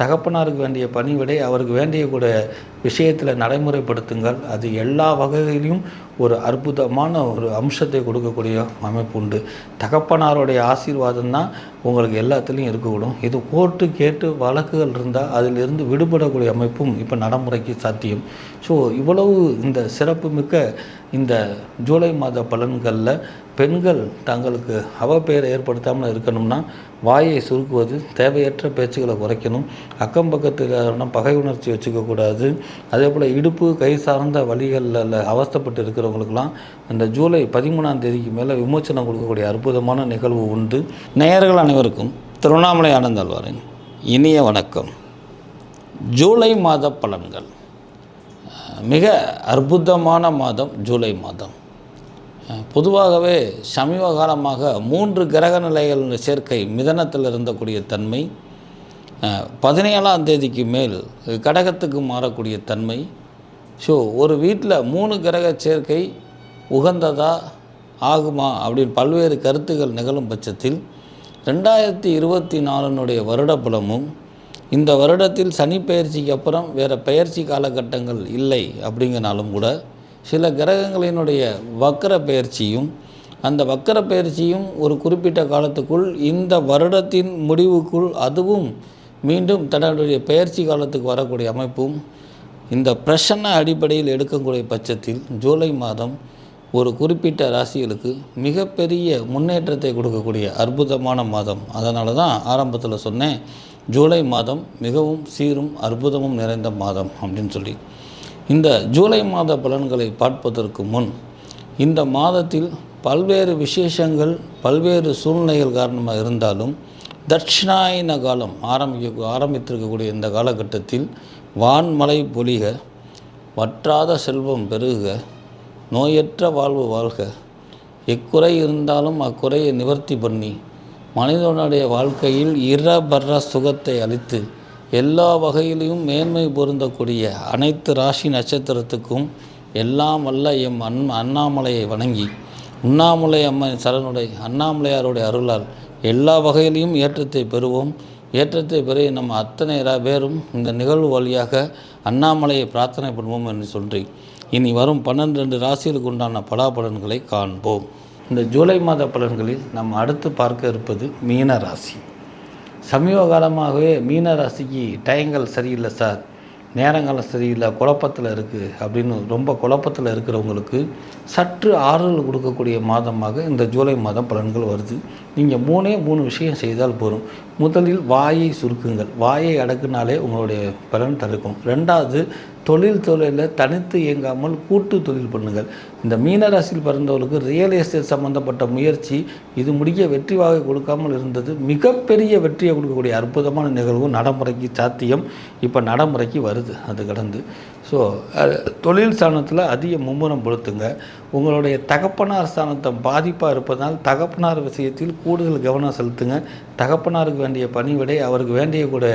தகப்பனாருக்கு வேண்டிய பணிவிடை அவருக்கு வேண்டிய கூட விஷயத்தில் நடைமுறைப்படுத்துங்கள். அது எல்லா வகையிலையும் ஒரு அற்புதமான ஒரு அம்சத்தை கொடுக்கக்கூடிய அமைப்பு உண்டு. தகப்பனாருடைய ஆசீர்வாதம் தான் உங்களுக்கு எல்லாத்துலேயும் இருக்கக்கூடும். இது கோர்ட்டு கேட்டு வழக்குகள் இருந்தால் அதிலிருந்து விடுபடக்கூடிய அமைப்பும் இப்போ நடைமுறைக்கு சாத்தியம். ஸோ இவ்வளவு இந்த சிறப்புமிக்க இந்த ஜூலை மாத பலன்களில் பெண்கள் தங்களுக்கு அவப்பெயரை ஏற்படுத்தாமல் இருக்கணும்னா வாயை சுருக்குவது தேவையற்ற பேச்சுகளை குறைக்கணும் அக்கம் பக்கத்தில் பகை உணர்ச்சி வச்சுக்கக்கூடாது. அதே போல் இடுப்பு கை சார்ந்த வழிகளில் அவஸ்தைப்பட்டு இருக்கிறவங்களுக்கெல்லாம் இந்த ஜூலை பதிமூணாம் தேதிக்கு மேலே விமோச்சனம் கொடுக்கக்கூடிய அற்புதமான நிகழ்வு உண்டு. நேயர்கள் அனைவருக்கும் திருவண்ணாமலை ஆனந்தாழ்வாரின் இனிய வணக்கம். ஜூலை மாத பலன்கள். மிக அற்புதமான மாதம் ஜூலை மாதம். பொதுவாகவே சமீப காலமாக மூன்று கிரக நிலைகள் சேர்க்கை மிதனத்தில் இருந்தக்கூடிய தன்மை பதினேழாம் தேதிக்கு மேல் கடகத்துக்கு மாறக்கூடிய தன்மை ஸோ ஒரு வீட்டில் மூணு கிரக சேர்க்கை உகந்ததா ஆகுமா அப்படின்னு பல்வேறு கருத்துக்கள் நிகழும் பட்சத்தில் ரெண்டாயிரத்தி இருபத்தி நாலுனுடைய வருடப்புலமும் இந்த வருடத்தில் சனி பயிற்சிக்கு அப்புறம் வேறு பயிற்சி காலகட்டங்கள் இல்லை அப்படிங்கனாலும் கூட சில கிரகங்களினுடைய வக்கர பயிற்சியும் அந்த வக்கர பயிற்சியும் ஒரு குறிப்பிட்ட காலத்துக்குள் இந்த வருடத்தின் முடிவுக்குள் அதுவும் மீண்டும் தன்னுடைய பயிற்சி காலத்துக்கு வரக்கூடிய அமைப்பும் இந்த பிரசன்ன அடிப்படையில் எடுக்கக்கூடிய பட்சத்தில் ஜூலை மாதம் ஒரு குறிப்பிட்ட ராசிகளுக்கு மிகப்பெரிய முன்னேற்றத்தை கொடுக்கக்கூடிய அற்புதமான மாதம். அதனால தான் ஆரம்பத்தில் சொன்னேன் ஜூலை மாதம் மிகவும் சீரும் அற்புதமும் நிறைந்த மாதம் அப்படின்னு சொல்லி. இந்த ஜூலை மாத பலன்களை பார்ப்பதற்கு முன் இந்த மாதத்தில் பல்வேறு விசேஷங்கள் பல்வேறு சூழ்நிலைகள் காரணமாக இருந்தாலும் தட்சிணாயன காலம் ஆரம்பிக்க ஆரம்பித்திருக்கக்கூடிய இந்த காலகட்டத்தில் வான்மலை பொலிக வற்றாத செல்வம் பெருக நோயற்ற வாழ்வு வாழ்க. எக்குறை இருந்தாலும் அக்குறையை நிவர்த்தி பண்ணி மனிதனுடைய வாழ்க்கையில் இரபர சுகத்தை அளித்து எல்லா வகையிலையும் மேன்மை பொருந்தக்கூடிய அனைத்து ராசி நட்சத்திரத்துக்கும் எல்லாம் வல்ல எம் அன் அண்ணாமலையை வணங்கி உண்ணாமலை அம்மன் சரணுடைய அண்ணாமலையாருடைய அருளால் எல்லா வகையிலையும் ஏற்றத்தை பெறுவோம். ஏற்றத்தை பெற நம்ம அத்தனை பேரும் இந்த நிகழ்வு வழியாக அண்ணாமலையை பிரார்த்தனை பண்ணுவோம் என்று சொல்லி இனி வரும் பன்னெண்டு ரெண்டு ராசிகளுக்கு உண்டான பலாபலன்களை காண்போம். இந்த ஜூலை மாத பலன்களில் நம்ம அடுத்து பார்க்க இருப்பது மீன ராசி. சமீப காலமாகவே மீன ராசிக்கு டயங்கள் சரியில்லை சார். நேரங்காலம் சரியில்லை குழப்பத்தில் இருக்குது அப்படின்னு ரொம்ப குழப்பத்தில் இருக்கிறவங்களுக்கு சற்று ஆறுதல் கொடுக்கக்கூடிய மாதமாக இந்த ஜூலை மாதம் பலன்கள் வருது. நீங்கள் மூணே மூணு விஷயம் செய்தால் போதும். முதலில் வாயை சுருக்குங்கள். வாயை அடக்குனாலே உங்களுடைய பலன் தடுக்கும். ரெண்டாவது தொழில் தொழிலில் தனித்து இயங்காமல் கூட்டு தொழில் பண்ணுங்கள். இந்த மீனராசியில் பிறந்தவர்களுக்கு ரியல் எஸ்டேட் சம்மந்தப்பட்ட முயற்சி இது முடிய வெற்றி வாகை கொடுக்காமல் இருந்தது. மிகப்பெரிய வெற்றியை கொடுக்கக்கூடிய அற்புதமான நிகழ்வு நடைமுறைக்கு சாத்தியம். இப்போ நடைமுறைக்கு வருது. அது கடந்து. ஸோ தொழில் ஸ்தானத்தில் அதிக மும்முரம் பொருத்துங்க. உங்களுடைய தகப்பனார் ஸ்தானத்தை பாதிப்பாக இருப்பதால் தகப்பனார் விஷயத்தில் கூடுதல் கவனம் செலுத்துங்க. தகப்பனாருக்கு வேண்டிய பணிவிடை அவருக்கு வேண்டிய கூட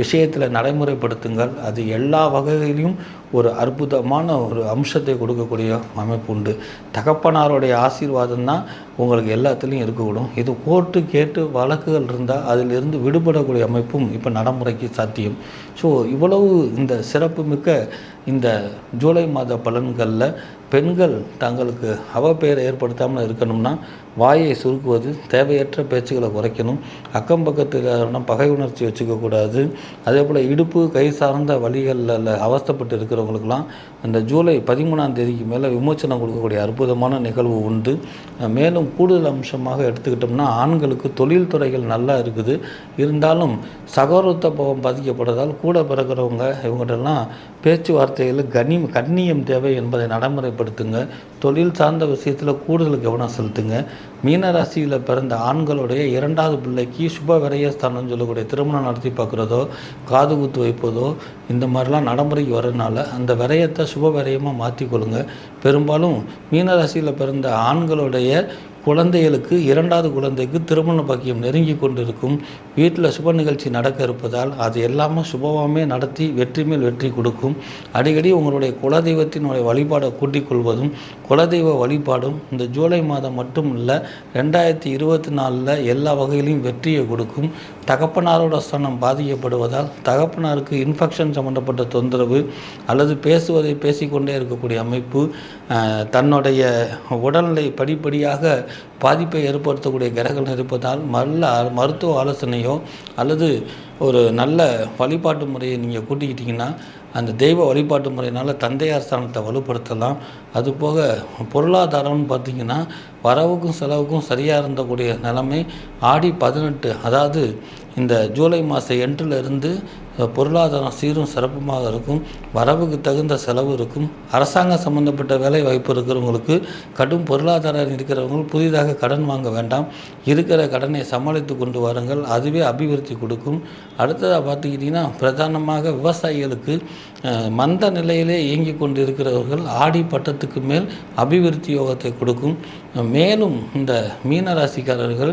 விஷயத்தில் நடைமுறைப்படுத்துங்கள். அது எல்லா வகையிலையும் ஒரு அற்புதமான ஒரு அம்சத்தை கொடுக்கக்கூடிய அமைப்பு உண்டு. தகப்பனாருடைய ஆசீர்வாதம் தான் உங்களுக்கு எல்லாத்துலேயும் இருக்கக்கூடும். இது கோர்ட்டு கேட்டு வழக்குகள் இருந்தால் அதிலிருந்து விடுபடக்கூடிய அமைப்பும் இப்போ நடைமுறைக்கு சாத்தியம். ஸோ இவ்வளவு இந்த சிறப்புமிக்க இந்த ஜூலை மாத பலன்களில் பெண்கள் தங்களுக்கு அவப்பெயரை ஏற்படுத்தாமல் இருக்கணும்னா வாயை சுருக்குவது தேவையற்ற பேச்சுகளை குறைக்கணும் அக்கம் பக்கத்தில் பகை உணர்ச்சி வச்சுக்கக்கூடாது அதே போல் இடுப்பு கை சார்ந்த வழிகளில் அவஸ்தப்பட்டு இருக்கிறவங்களுக்கெல்லாம் இந்த ஜூலை பதிமூணாம் தேதிக்கு மேலே விமோச்சனம் கொடுக்கக்கூடிய அற்புதமான நிகழ்வு உண்டு. மேலும் கூடுதல் அம்சமாக எடுத்துக்கிட்டோம்னா ஆண்களுக்கு தொழில் துறைகள் நல்லா இருக்குது. இருந்தாலும் சகோரத்த பாவம் பாதிக்கப்படுறதால் கூட பிறக்கிறவங்க இவங்கள்டெல்லாம் பேச்சுவார்த்தைகளில் கனி கண்ணியம் தேவை என்பதை நடைமுறைப்படுத்துங்க தொழில் சார்ந்த விஷயத்தில் கூடுதல் கவனம் செலுத்துங்க. மீனராசியில் பிறந்த ஆண்களுடைய இரண்டாவது பிள்ளைக்கு சுப விரயஸ்தானம் சொல்லக்கூடிய திருமணம் நடத்தி பார்க்குறதோ காது குத்து வைப்பதோ இந்த மாதிரிலாம் நடைமுறைக்கு வரதுனால அந்த விரயத்தை சுப விரயமாக மாற்றிக்கொள்ளுங்க பெரும்பாலும் மீனராசியில் பிறந்த ஆண்களுடைய குழந்தைகளுக்கு இரண்டாவது குழந்தைக்கு திருமண பாக்கியம் நெருங்கி கொண்டிருக்கும். வீட்டில் சுப நிகழ்ச்சி நடக்க இருப்பதால் அது எல்லாமே சுபமாகவே நடத்தி வெற்றி மேல் வெற்றி கொடுக்கும். அடிக்கடி உங்களுடைய குலதெய்வத்தினுடைய வழிபாடை கூட்டிக் கொள்வதும் குலதெய்வ வழிபாடும் இந்த ஜூலை மாதம் மட்டும் இல்லை ரெண்டாயிரத்தி இருபத்தி நாலில் எல்லா வகையிலையும் வெற்றியை கொடுக்கும். தகப்பனாரோட ஸ்தானம் பாதிக்கப்படுவதால் தகப்பனாருக்கு இன்ஃபெக்ஷன் சம்மந்தப்பட்ட தொந்தரவு அல்லது பேசுவதை பேசிக்கொண்டே இருக்கக்கூடிய அமைப்பு தன்னுடைய உடல்நிலை படிப்படியாக பாதிப்பை ஏற்படுத்தக்கூடிய கிரகங்கள் இருப்பதால் நல்ல மருத்துவ ஆலோசனையோ அல்லது ஒரு நல்ல வழிபாட்டு முறையை நீங்கள் கூட்டிக்கிட்டிங்கன்னா அந்த தெய்வ வழிபாட்டு முறையினால் தந்தையார் ஸ்தானத்தை வலுப்படுத்தலாம். அதுபோக பொருளாதாரம்னு பார்த்தீங்கன்னா வரவுக்கும் செலவுக்கும் சரியாக இருந்தக்கூடிய நிலைமை ஆடி பதினெட்டு அதாவது இந்த ஜூலை மாத எண்டில் இருந்து பொருளாதாரம் சீரும் சிறப்புமாக இருக்கும். வரவுக்கு தகுந்த செலவு இருக்கும். அரசாங்கம் சம்பந்தப்பட்ட வேலை வாய்ப்பு இருக்கிறவங்களுக்கு கடும் பொருளாதாரம் இருக்கிறவங்க புதிதாக கடன் வாங்க வேண்டாம். இருக்கிற கடனை சமாளித்து கொண்டு வாருங்கள். அதுவே அபிவிருத்தி கொடுக்கும். அடுத்ததாக பார்த்துக்கிட்டிங்கன்னா பிரதானமாக விவசாயிகளுக்கு மந்த நிலையிலே இயங்கி கொண்டு இருக்கிறவர்கள் ஆடி பட்டத்துக்கு மேல் அபிவிருத்தி யோகத்தை கொடுக்கும். மேலும் இந்த மீனராசிக்காரர்கள்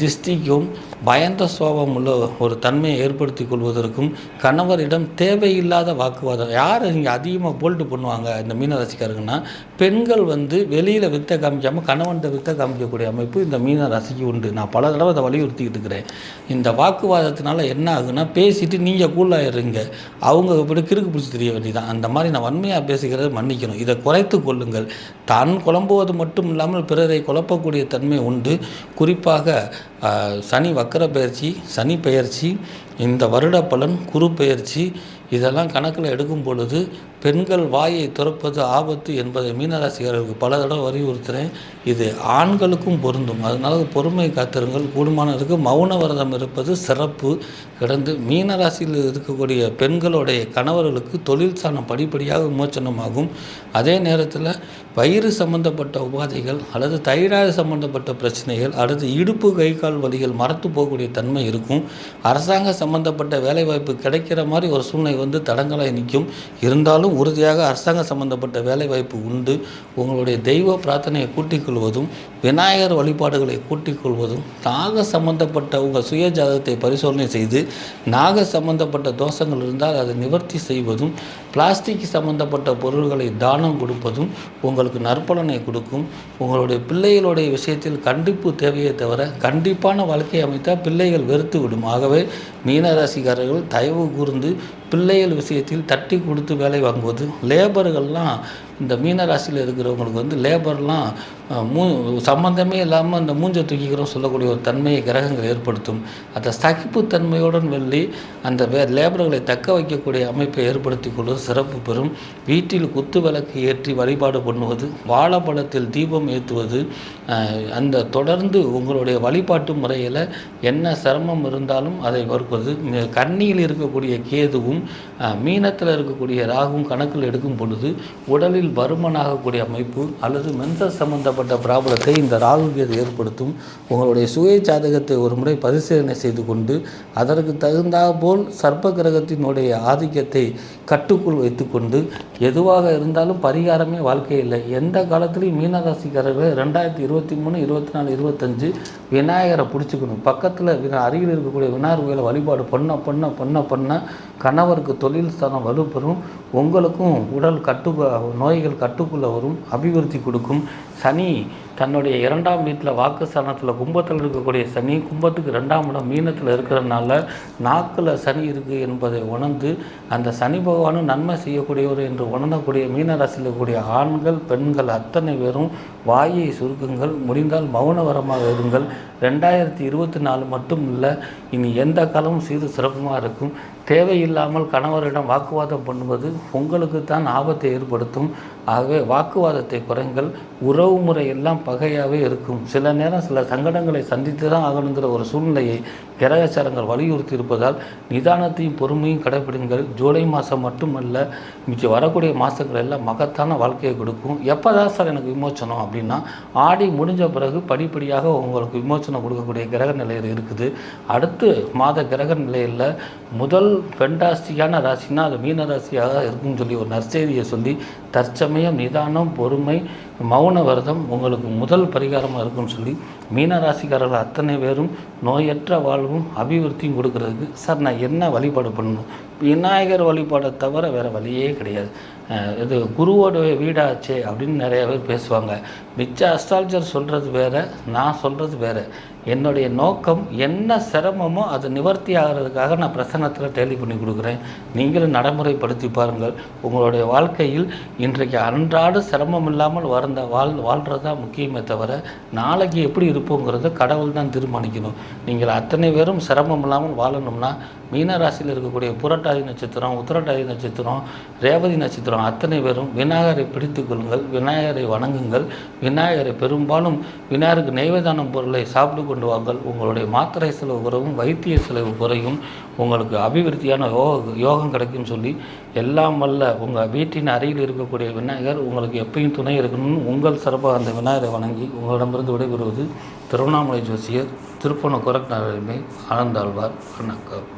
திஷ்டிக்கும் பயந்த சுவாபம் உள்ள ஒரு தன்மையை ஏற்படுத்தி கொள்வதற்கும் கணவரிடம் தேவையில்லாத வாக்குவாதம் யார் இங்கே அதிகமாக போல்ட்டு பண்ணுவாங்க இந்த மீனராசிக்காரங்கன்னா பெண்கள் வந்து வெளியில் வித்த காமிக்காமல் கணவன்கிட்ட வித்த காமிக்கக்கூடிய அமைப்பு இந்த மீனராசிக்கு உண்டு. நான் பல தடவை அதை வலியுறுத்திக்கிட்டு இருக்கிறேன். இந்த வாக்குவாதத்தினால என்ன ஆகுன்னா பேசிட்டு நீங்கள் கூலாயிடுறீங்க அவங்க இப்படி கிறுக்கு பிடிச்சி தெரிய வேண்டியதான் அந்த மாதிரி நான் வன்மையாக பேசுகிறத மன்னிக்கணும். இதை குறைத்து கொள்ளுங்கள். தான் குழம்புவது மட்டும் இல்லாமல் பிறரை குழப்பக்கூடிய தன்மை உண்டு. குறிப்பாக சனி வக்கர பயிற்சி சனி பெயர்ச்சி இந்த வருட பலன் குரு பெயர்ச்சி இதெல்லாம் கணக்கில் எடுக்கும் பொழுது பெண்கள் வாயை துறப்பது ஆபத்து என்பதை மீனராசிக்காரர்களுக்கு பல தடவை வலியுறுத்துகிறேன் இது ஆண்களுக்கும் பொருந்தும். அதனால பொறுமை காத்திருங்கள். கூடுமானதுக்கு மௌன விரதம் இருப்பது சிறப்பு. கிடந்து மீனராசியில் இருக்கக்கூடிய பெண்களுடைய கணவர்களுக்கு தொழில் சாணம் படிப்படியாக விமோச்சனமாகும். அதே நேரத்தில் வயிறு சம்பந்தப்பட்ட உபாதைகள் அல்லது தைராய்டு சம்பந்தப்பட்ட பிரச்சனைகள் அல்லது இடுப்பு கை கால் வழிகள் மறத்து போகக்கூடிய தன்மை இருக்கும். அரசாங்க சம்பந்தப்பட்ட வேலைவாய்ப்பு கிடைக்கிற மாதிரி ஒரு சூழ்நிலை வந்து தடங்களாய் நிற்கும். இருந்தாலும் உறுதியாக அரசாங்க சம்பந்தப்பட்ட வேலைவாய்ப்பு உண்டு. உங்களுடைய தெய்வ பிரார்த்தனையை கூட்டிக் கொள்வதும் விநாயகர் வழிபாடுகளை கூட்டிக் கொள்வதும் நாக சம்பந்தப்பட்ட உங்கள் சுய ஜாதகத்தை பரிசோதனை செய்து நாக சம்பந்தப்பட்ட தோஷங்கள் இருந்தால் அதை நிவர்த்தி செய்வதும் பிளாஸ்டிக் சம்பந்தப்பட்ட பொருள்களை தானம் கொடுப்பதும் உங்களுக்கு நற்பலனை கொடுக்கும். உங்களுடைய பிள்ளைகளுடைய விஷயத்தில் கண்டிப்பு தேவையே தவிர செழிப்பான வாழ்க்கையை அமைத்தால் பிள்ளைகள் வெறுத்து விடும். ஆகவே மீனராசிக்காரர்கள் தயவு கூர்ந்து பிள்ளைகள் விஷயத்தில் தட்டி கொடுத்து வேலை வாங்குவது லேபர்கள்லாம் இந்த மீனராசியில் இருக்கிறவங்களுக்கு வந்து லேபர்லாம் மூ சம்மந்தமே இல்லாமல் அந்த மூஞ்சை தூக்கிக்கிறோம் சொல்லக்கூடிய ஒரு தன்மையை கிரகங்கள் ஏற்படுத்தும். அந்த சகிப்புத்தன்மையுடன் வெள்ளி அந்த வே லேபர்களை தக்க வைக்கக்கூடிய அமைப்பை ஏற்படுத்தி கொள்வது சிறப்பு பெறும். வீட்டில் குத்து விளக்கு ஏற்றி வழிபாடு பண்ணுவது வாழைப்பழத்தில் தீபம் ஏற்றுவது அந்த தொடர்ந்து உங்களுடைய வழிபாட்டு முறையில் என்ன சிரமம் இருந்தாலும் அதை வறுப்பது கண்ணியில் இருக்கக்கூடிய கேதுவும் மீனத்தில் இருக்கக்கூடிய ராகும் கணக்கில் எடுக்கும் பொழுது உடலில் வருமனாகக்கூடிய அமைப்பு அல்லது மென்சஸ் சம்பந்தப்பட்ட பிராபலத்தை இந்த ராகு ஏற்படுத்தும். உங்களுடைய சுய ஜாதகத்தை ஒரு முறை பரிசீலனை செய்து கொண்டு அதற்கு தகுந்தாற்போல் சர்ப்ப கிரகத்தினுடைய ஆதிக்கத்தை கட்டுக்குள் வைத்துக்கொண்டு எதுவாக இருந்தாலும் பரிகாரமே வாழ்க்கை இல்லை. எந்த காலத்துலையும் மீனராசிக்காரர்கள் ரெண்டாயிரத்தி இருபத்தி மூணு இருபத்தி நாலு இருபத்தஞ்சு விநாயகரை பிடிச்சிக்கணும். பக்கத்தில் அருகில் இருக்கக்கூடிய விநாயகர் கோயிலை வழிபாடு பண்ண பண்ண பண்ண பண்ண கணவருக்கு தொழில் ஸ்தானம் வலுப்பெறும் உங்களுக்கும் உடல் கட்டு நோய்கள் கட்டுக்குள்ளே வரும் அபிவிருத்தி கொடுக்கும் சனி தன்னுடைய இரண்டாம் வீட்டில் வாக்கு வாக்குஸ்தானத்தில் கும்பத்தில் இருக்கக்கூடிய சனி கும்பத்துக்கு ரெண்டாம் இடம் மீனத்தில் இருக்கிறதுனால நாக்கில் சனி இருக்குது என்பதை உணர்ந்து அந்த சனி பகவானும் நன்மை செய்யக்கூடியவர் என்று உணரக்கூடிய மீனராசியில் இருக்கக்கூடிய ஆண்கள் பெண்கள் அத்தனை பேரும் வாயை சுருக்குங்கள் முடிந்தால் மௌனவரமாக இருங்கள். ரெண்டாயிரத்தி இருபத்தி நாலு மட்டும் இல்லை இனி எந்த காலமும் சீது சிறப்புமாக இருக்கும். தேவையில்லாமல் கணவரிடம் வாக்குவாதம் பண்ணுவது உங்களுக்கு தான் ஆபத்தை ஏற்படுத்தும். ஆகவே வாக்குவாதத்தை குறைங்கள். உறவு முறை எல்லாம் பகையாகவே இருக்கும். சில நேரம் சில சங்கடங்களை சந்தித்து தான் ஆகணுங்கிற ஒரு சூழ்நிலையை கிரகச்சாரங்கள் வலியுறுத்தி இருப்பதால் நிதானத்தையும் பொறுமையும் கடைபிடிங்கள் ஜூலை மாதம் மட்டுமல்ல மிச்சம் வரக்கூடிய மாதங்கள் எல்லாம் மகத்தான வாழ்க்கையை கொடுக்கும். எப்போ தான் சார் எனக்கு விமோச்சனம் அப்படின்னா ஆடி முடிஞ்ச பிறகு படிப்படியாக உங்களுக்கு விமோச்சனம் கொடுக்கக்கூடிய கிரக நிலையில் இருக்குது. அடுத்து மாத கிரக நிலையில் முதல் ஃபென்டாஸ்டிக்கான ராசினா அது மீன ராசியாக இருக்குன்னு சொல்லி ஒரு நற்செய்தியை சொல்லி தற்சமயம் நிதானம் பொறுமை மௌன விரதம் உங்களுக்கு முதல் பரிகாரமாக இருக்கும்னு சொல்லி மீன ராசிக்காரர்கள் அத்தனை பேரும் நோயற்ற வாழ்வும் அபிவிருத்தியும் கொடுக்கறதுக்கு சார் நான் என்ன வழிபாடு பண்ணணும்? விநாயகர் வழிபாடை தவிர வேறு வழியே கிடையாது. இது குருவோட வீடாச்சே அப்படின்னு நிறைய பேர் பேசுவாங்க. மிச்ச அஸ்ட்ராலஜர் சொல்கிறது வேறு நான் சொல்கிறது வேறு. என்னுடைய நோக்கம் என்ன சிரமமோ அது நிவர்த்தி ஆகிறதுக்காக நான் பிரசன்னத்தில் டெய்லி பண்ணி கொடுக்குறேன். நீங்களும் நடைமுறைப்படுத்தி பாருங்கள். உங்களுடைய வாழ்க்கையில் இன்றைக்கு அன்றாட சிரமம் இல்லாமல் வரந்த வாழ் வாழ்கிறது தான் முக்கியமே தவிர நாளைக்கு எப்படி இருப்போங்கிறத கடவுள் தான் தீர்மானிக்கணும். நீங்கள் அத்தனை பேரும் சிரமம் இல்லாமல் வாழணும்னா மீன ராசியில் இருக்கக்கூடிய புரட்டாதி நட்சத்திரம் உத்திரட்டாதி நட்சத்திரம் ரேவதி நட்சத்திரம் அத்தனை பேரும் விநாயகரை பிடித்து கொள்ளுங்கள் விநாயகரை வணங்குங்கள். விநாயகரை பெரும்பாலும் விநாயகருக்கு நெய்வேதானம் பொருளை சாப்பிட்டு கொண்டு வாங்கள். உங்களுடைய மாத்திரை செலவு குறையும் வைத்திய செலவு குறையும். உங்களுக்கு அபிவிருத்தியான யோக யோகம் கிடைக்கும்னு சொல்லி எல்லாம் வல்ல உங்கள் வீட்டின் அருகில் இருக்கக்கூடிய விநாயகர் உங்களுக்கு எப்பயும் துணை இருக்கணும்னு உங்கள் சிறப்பாக அந்த விநாயகரை வணங்கி உங்களிடமிருந்து விடைபெறுவது திருவண்ணாமலை ஜோசியர் திருப்பண குரக் ஆனந்தாழ்வார். வணக்கம்.